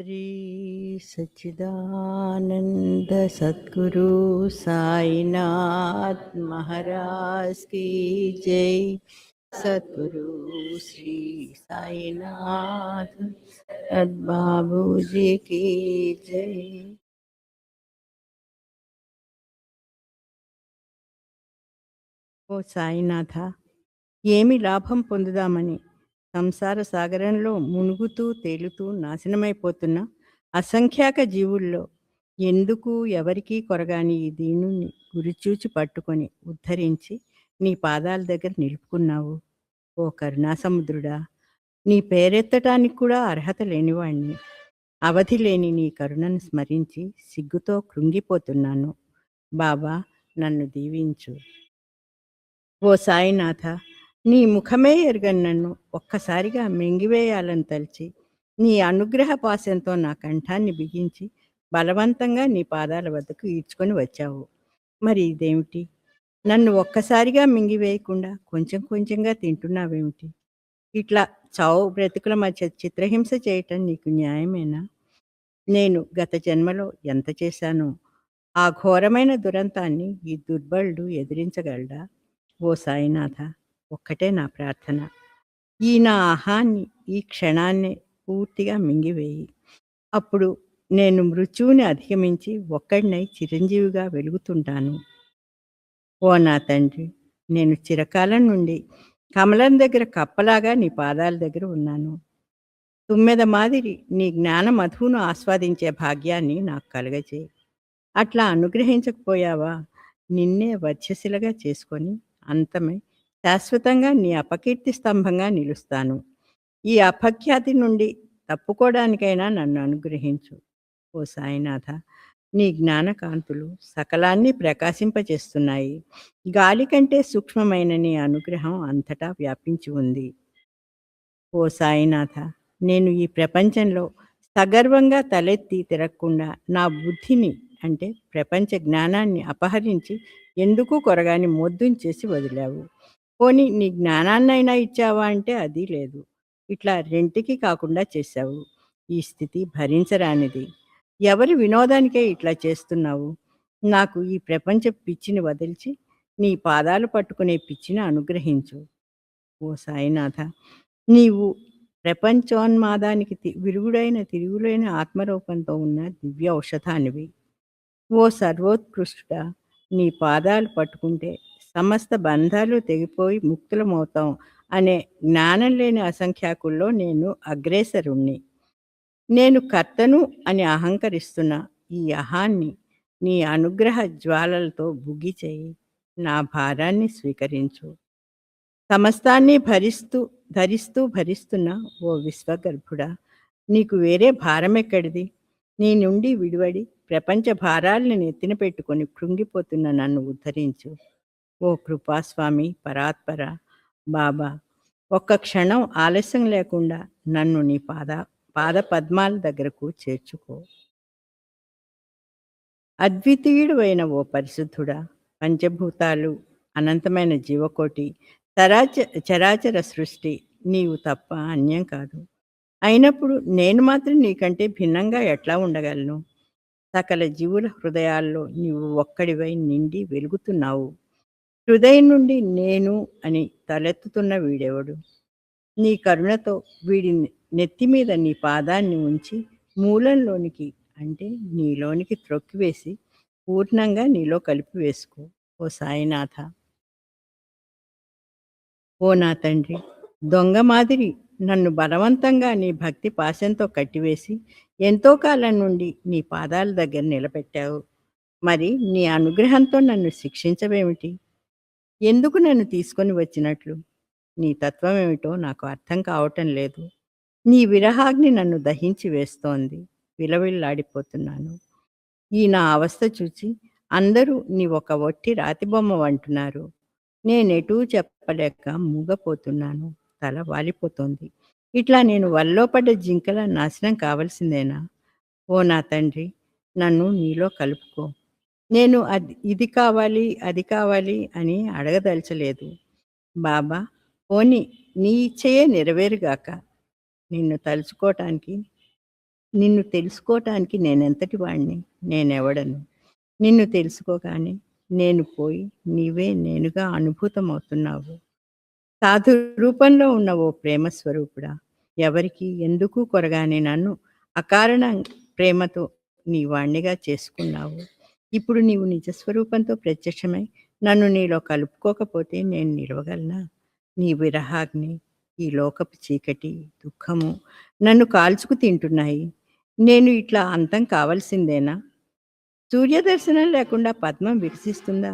श्री सच्चिदानंद सद्गुरु साईनाथ महाराज की जय सद्गुरु श्री साईनाथ सद्बाबू जी की जय ఓ సాయినాథ ఏమి లాభం పొందుదామని సంసార సాగరంలో మునుగుతూ తేలుతూ నాశనమైపోతున్న అసంఖ్యాక జీవుల్లో ఎందుకు ఎవరికీ కొరగాని ఈ దీనుని గురిచూచి పట్టుకొని ఉద్ధరించి నీ పాదాల దగ్గర నిలుపుకున్నావు? ఓ కరుణాసముద్రుడా నీ పేరెత్తటానికి కూడా అర్హత లేనివాణ్ణి. అవధి లేని నీ కరుణను స్మరించి సిగ్గుతో కృంగిపోతున్నాను. బాబా నన్ను దీవించు. ఓ సాయినాథ నీ ముఖమే ఎరుగను నన్ను ఒక్కసారిగా మింగివేయాలని తలిచి నీ అనుగ్రహ పాశంతో నా కంఠాన్ని బిగించి బలవంతంగా నీ పాదాల వద్దకు ఈడ్చుకొని వచ్చావు. మరి ఇదేమిటి? నన్ను ఒక్కసారిగా మింగివేయకుండా కొంచెం కొంచెంగా తింటున్నావేమిటి? ఇట్లా చావు బ్రతుకుల మధ్య చిత్రహింస చేయటం నీకు న్యాయమేనా? నేను గత జన్మలో ఎంత చేశానో ఆ ఘోరమైన దురంతాన్ని ఈ దుర్బలుడు ఎదిరించగలడా? ఓ సాయినాథ! ఒక్కటే నా ప్రార్థన. ఈ నా ఆహాన్ని ఈ క్షణాన్ని పూర్తిగా మింగివేయి. అప్పుడు నేను మృత్యువుని అధిగమించి ఒక్కడినై చిరంజీవిగా వెలుగుతుంటాను. ఓ నా తండ్రి నేను చిరకాలం నుండి కమలం దగ్గర కప్పలాగా నీ పాదాల దగ్గర ఉన్నాను. తుమ్మెద మాదిరి నీ జ్ఞాన మధువును ఆస్వాదించే భాగ్యాన్ని నాకు కలగజేయి. అట్లా అనుగ్రహించకపోయావా? నిన్నే వర్చశిలగా చేసుకొని అంతమై శాశ్వతంగా నీ అపకీర్తి స్తంభంగా నిలుస్తాను. ఈ అపఖ్యాతి నుండి తప్పుకోవడానికైనా నన్ను అనుగ్రహించు. ఓ సాయినాథ నీ జ్ఞానకాంతులు సకలాన్ని ప్రకాశింపచేస్తున్నాయి గాలి కంటే సూక్ష్మమైన నీ అనుగ్రహం అంతటా వ్యాపించి ఉంది. ఓ సాయినాథ నేను ఈ ప్రపంచంలో సగర్వంగా తలెత్తి తిరగకుండా నా బుద్ధిని అంటే ప్రపంచ జ్ఞానాన్ని అపహరించి ఎందుకు కొరగాని మొద్దుంచేసి వదిలావు? పోనీ నీ జ్ఞానాన్నైనా ఇచ్చావా అంటే అది లేదు. ఇట్లా రెంటికి కాకుండా చేశావు. ఈ స్థితి భరించరానిది. ఎవరి వినోదానికే ఇట్లా చేస్తున్నావు? నాకు ఈ ప్రపంచ పిచ్చిని వదిల్చి నీ పాదాలు పట్టుకునే పిచ్చిని అనుగ్రహించు. ఓ సాయినాథ నీవు ప్రపంచోన్మాదానికి తి- విరుగుడైన తిరుగులైన ఆత్మరూపంతో ఉన్న దివ్య ఔషధానివి. ఓ సర్వోత్కృష్ట నీ పాదాలు పట్టుకుంటే సమస్త బంధాలు తెగిపోయి ముక్తులమవుతాం అనే జ్ఞానం లేని అసంఖ్యాకుల్లో నేను అగ్రేసరుణ్ణి. నేను కర్తను అని అహంకరిస్తున్న ఈ అహాన్ని నీ అనుగ్రహ జ్వాలలతో బుగ్గి చేయి. నా భారాన్ని స్వీకరించు. సమస్తాన్ని భరిస్తూ ధరిస్తూ భరిస్తున్న ఓ విశ్వగర్భుడా నీకు వేరే భారం ఎక్కడిది నీ నుండి విడివడి ప్రపంచ భారాల్ని నెత్తిన పెట్టుకొని కృంగిపోతున్న నన్ను ఉద్ధరించు. ఓ కృపాస్వామి పరాత్పర బాబా. ఒక్క క్షణం ఆలస్యం లేకుండా నన్ను నీ పాద పాద పద్మాల దగ్గరకు చేర్చుకో. అద్వితీయుడు అయిన ఓ పరిశుద్ధుడా పంచభూతాలు అనంతమైన జీవకోటి చరాచ చరాచర సృష్టి నీవు తప్ప అన్యం కాదు. అయినప్పుడు నేను మాత్రం నీకంటే భిన్నంగా ఎట్లా ఉండగలను? సకల జీవుల హృదయాల్లో నీవు ఒక్కడివై నిండి వెలుగుతున్నావు. హృదయం నుండి నేను అని తలెత్తుతున్న వీడెవడు? నీ కరుణతో వీడి నెత్తి మీద నీ పాదాన్ని ఉంచి మూలంలోనికి అంటే నీలోనికి త్రొక్కివేసి పూర్ణంగా నీలో కలిపి వేసుకో ఓ సాయినాథ. ఓ నా తండ్రి దొంగ మాదిరి నన్ను బలవంతంగా నీ భక్తి పాశంతో కట్టివేసి ఎంతో కాలం నుండి నీ పాదాల దగ్గర నిలబెట్టావు. మరి నీ అనుగ్రహంతో నన్ను శిక్షించవేమిటి? ఎందుకు నన్ను తీసుకొని వచ్చినట్లు? నీ తత్వం ఏమిటో నాకు అర్థం కావటం లేదు. నీ విరహాగ్ని నన్ను దహించి వేస్తోంది. విలవిల్లాడిపోతున్నాను. ఈ నా అవస్థ చూచి అందరూ నీ ఒక ఒట్టి రాతిబొమ్మ అంటున్నారు నేనెటూ చెప్పలేక మూగపోతున్నాను. తల వాలిపోతోంది. ఇట్లా నేను వల్లో పడ్డ జింకల నాశనం కావలసిందేనా? ఓ నా తండ్రి నన్ను నీలో కలుపుకో. నేను అది ఇది కావాలి అది కావాలి అని అడగదలచలేదు. బాబా పోని నీ ఇచ్చయే నెరవేరుగాక. నిన్ను తలుచుకోవటానికి నిన్ను తెలుసుకోవటానికి నేనెంతటి వాడిని నేనెవడను? నిన్ను తెలుసుకోగానే నేను పోయి నీవే నేనుగా అనుభూతమవుతున్నావు. సాధు రూపంలో ఉన్న ఓ ప్రేమ స్వరూపుడా ఎవరికి ఎందుకు కొరగానే నన్ను అకారణ ప్రేమతో నీ వాణ్ణిగా చేసుకున్నావు? ఇప్పుడు నీవు నిజస్వరూపంతో ప్రత్యక్షమై నన్ను నీలో కలుపుకోకపోతే నేను నిలవగలనా? నీ విరహాగ్ని ఈ లోకపు చీకటి దుఃఖము నన్ను కాల్చుకు తింటున్నాయి. నేను ఇట్లా అంతం కావలసిందేనా? సూర్యదర్శనం లేకుండా పద్మం వికసిస్తుందా?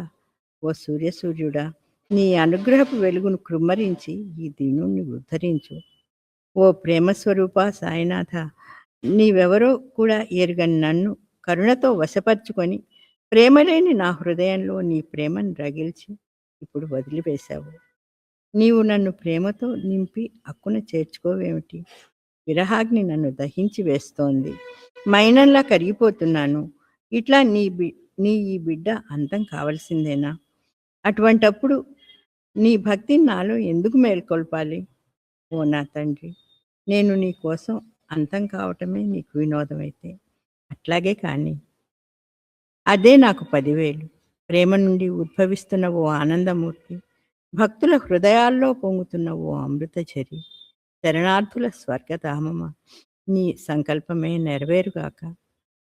ఓ సూర్య సూర్యుడా నీ అనుగ్రహపు వెలుగును కృమ్మరించి ఈ దీనుణ్ణి ఉద్ధరించు. ఓ ప్రేమ స్వరూప సాయినాథ నీవెవరో కూడా ఎరుగని నన్ను కరుణతో వశపరుచుకొని ప్రేమలేని నా హృదయంలో నీ ప్రేమను రగిల్చి ఇప్పుడు వదిలివేశావు. నీవు నన్ను ప్రేమతో నింపి అక్కున చేర్చుకోవేమిటి? విరహాగ్ని నన్ను దహించి వేస్తోంది. మైనంలా కరిగిపోతున్నాను. ఇట్లా నీ బి నీ ఈ బిడ్డ అంతం కావలసిందేనా? అటువంటప్పుడు నీ భక్తిని నాలో ఎందుకు మేల్కొల్పాలి? ఓ నా తండ్రి నేను నీ కోసం అంతం కావటమే నీకు వినోదమైతే. అట్లాగే కానీ అదే నాకు పదివేలు. ప్రేమ నుండి ఉద్భవిస్తున్న ఓ ఆనందమూర్తి భక్తుల హృదయాల్లో పొంగుతున్న ఓ అమృతచరి శరణార్థుల స్వర్గధామమ? నీ సంకల్పమే నెరవేరుగాక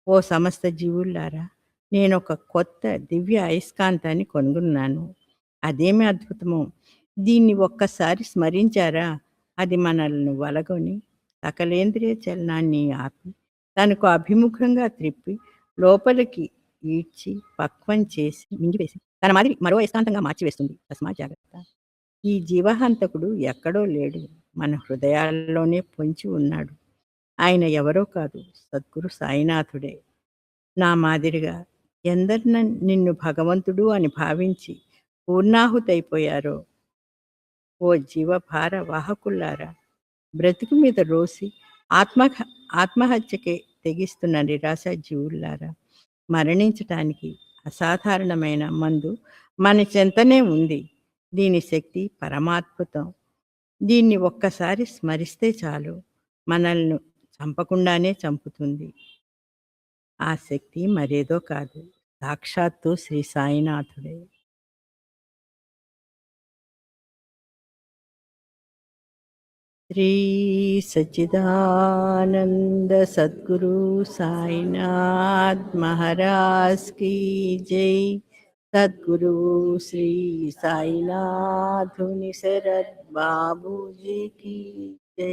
ఓ సమస్త జీవుల్లారా నేను ఒక కొత్త దివ్య అయస్కాంతాన్ని కొనుగొన్నాను. అదేమి అద్భుతమో? దీన్ని ఒక్కసారి స్మరించారా? అది మనల్ని వలగొని సకలేంద్రియ చలనాన్ని ఆపి తనకు అభిముఖంగా త్రిప్పి లోపలికి ఈడ్చి పక్వం చేసి మింగివేసి. తన మాదిరి మరో అయస్కాంతంగా మార్చివేస్తుంది. తస్మా జాగ్రత్త. ఈ జీవహంతకుడు ఎక్కడో లేడు. మన హృదయాల్లోనే పొంచి ఉన్నాడు. ఆయన ఎవరో కాదు. సద్గురు సాయినాథుడే. నా మాదిరిగా ఎందరిన నిన్ను భగవంతుడు అని భావించి పూర్ణాహుతైపోయారో? ఓ జీవభార వాహకుల్లారా బ్రతుకు మీద రోసి ఆత్మ ఆత్మహత్యకే తెగిస్తున్న నిరాశ జీవుల్లారా మరణించటానికి అసాధారణమైన మందు మన చెంతనే ఉంది. దీని శక్తి పరమాద్భుతం. దీన్ని ఒక్కసారి స్మరిస్తే చాలు. మనల్ని చంపకుండానే చంపుతుంది. ఆ శక్తి మరేదో కాదు. సాక్షాత్తు శ్రీ సాయినాథుడే. શ્રી સચ્ચિદાનંદ સદગુરુ સાંઈનાથ મહારાજ કી જય સદગુરુ શ્રી સાંઈનાથ નિશરદ બાબુજી કી જય